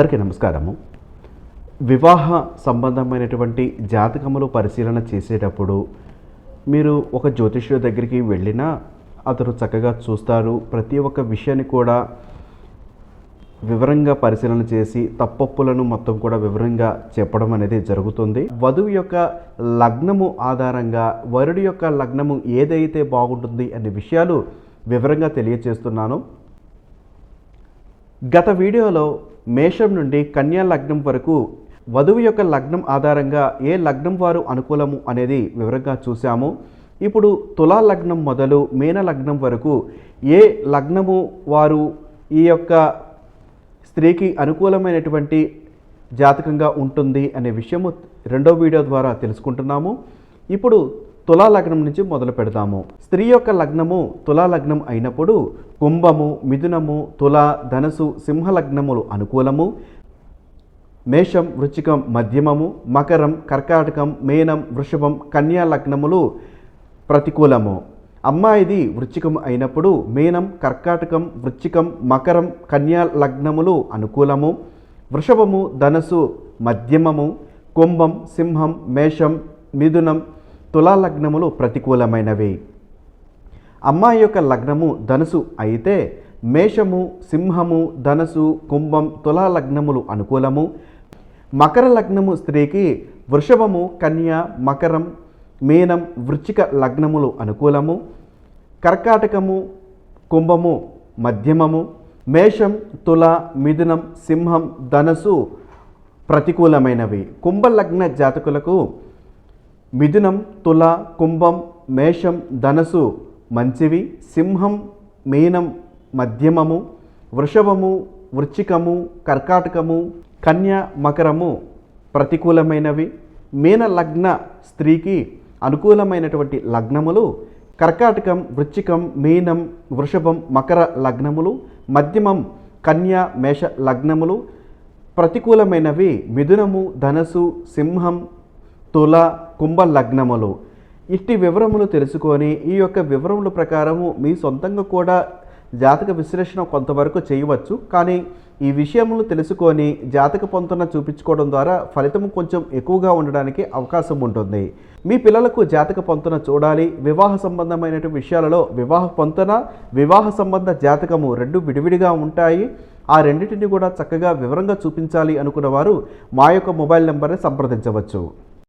అందరికీ నమస్కారము. వివాహ సంబంధమైనటువంటి జాతకములు పరిశీలన చేసేటప్పుడు మీరు ఒక జ్యోతిష్యుడి దగ్గరికి వెళ్ళినా అతను చక్కగా చూస్తారు. ప్రతి ఒక్క విషయాన్ని కూడా వివరంగా పరిశీలన చేసి తప్పప్పులను మొత్తం కూడా వివరంగా చెప్పడం అనేది జరుగుతుంది. వధువు యొక్క లగ్నము ఆధారంగా వరుడి యొక్క లగ్నము ఏదైతే బాగుంటుంది అనే విషయాలు వివరంగా తెలియచేస్తున్నాను. గత వీడియోలో మేషం నుండి కన్యా లగ్నం వరకు వధువు యొక్క లగ్నం ఆధారంగా ఏ లగ్నం వారు అనుకూలము అనేది వివరంగా చూసాము ఇప్పుడు తులా లగ్నం మొదలు మీన లగ్నం వరకు ఏ లగ్నము వారు ఈ యొక్క స్త్రీకి అనుకూలమైనటువంటి జాతకంగా ఉంటుంది అనే విషయము రెండో వీడియో ద్వారా తెలుసుకుంటున్నాము. ఇప్పుడు తులా లగ్నం నుంచి మొదలు పెడతాము స్త్రీ యొక్క లగ్నము తులా లగ్నం అయినప్పుడు కుంభము మిథునము తుల ధనసు సింహ లగ్నములు అనుకూలము. మేషం వృచ్చికం మధ్యమము మకరం కర్కాటకం మేనం వృషభం కన్యా లగ్నములు ప్రతికూలము. అమ్మాయిది వృచ్చికం అయినప్పుడు మేనం కర్కాటకం వృచ్చికం మకరం కన్యా లగ్నములు అనుకూలము. వృషభము ధనసు మధ్యమము. కుంభం సింహం మేషం మిథునం తులా లగ్నములు ప్రతికూలమైనవి. అమ్మాయి యొక్క లగ్నము ధనుసు అయితే మేషము సింహము ధనుసు కుంభం తులా లగ్నములు అనుకూలము. మకర లగ్నము స్త్రీకి వృషభము కన్య మకరం మీనం వృచ్చిక లగ్నములు అనుకూలము. కర్కాటకము కుంభము మధ్యమము. మేషం తుల మిథునం సింహం ధనసు ప్రతికూలమైనవి. కుంభ లగ్న జాతకులకు మిథునం తుల కుంభం మేషం ధనసు మంచివి సింహం మీనం మధ్యమము వృషభము వృచ్చికము కర్కాటకము కన్య మకరము ప్రతికూలమైనవి. మీన లగ్న స్త్రీకి అనుకూలమైనటువంటి లగ్నములు కర్కాటకం వృచ్చికం మీనం వృషభం మకర లగ్నములు మధ్యమం కన్య మేష లగ్నములు ప్రతికూలమైనవి. మిథునము ధనసు సింహం తుల కుంభ లగ్నములు ఇట్టి వివరములు తెలుసుకొని ఈ యొక్క వివరముల ప్రకారము మీ సొంతంగా కూడా జాతక విశ్లేషణ కొంతవరకు చేయవచ్చు. కానీ ఈ విషయములు తెలుసుకొని జాతక పొంతన చూపించుకోవడం ద్వారా ఫలితం కొంచెం ఎక్కువగా ఉండడానికి అవకాశం ఉంటుంది. మీ పిల్లలకు జాతక పొంతన చూడాలి. వివాహ సంబంధమైన విషయాలలో వివాహ పొంతన వివాహ సంబంధ జాతకము రెండు విడివిడిగా ఉంటాయి. ఆ రెండింటిని కూడా చక్కగా వివరంగా చూపించాలి అనుకున్న వారు మా యొక్క మొబైల్ నెంబర్ని సంప్రదించవచ్చు.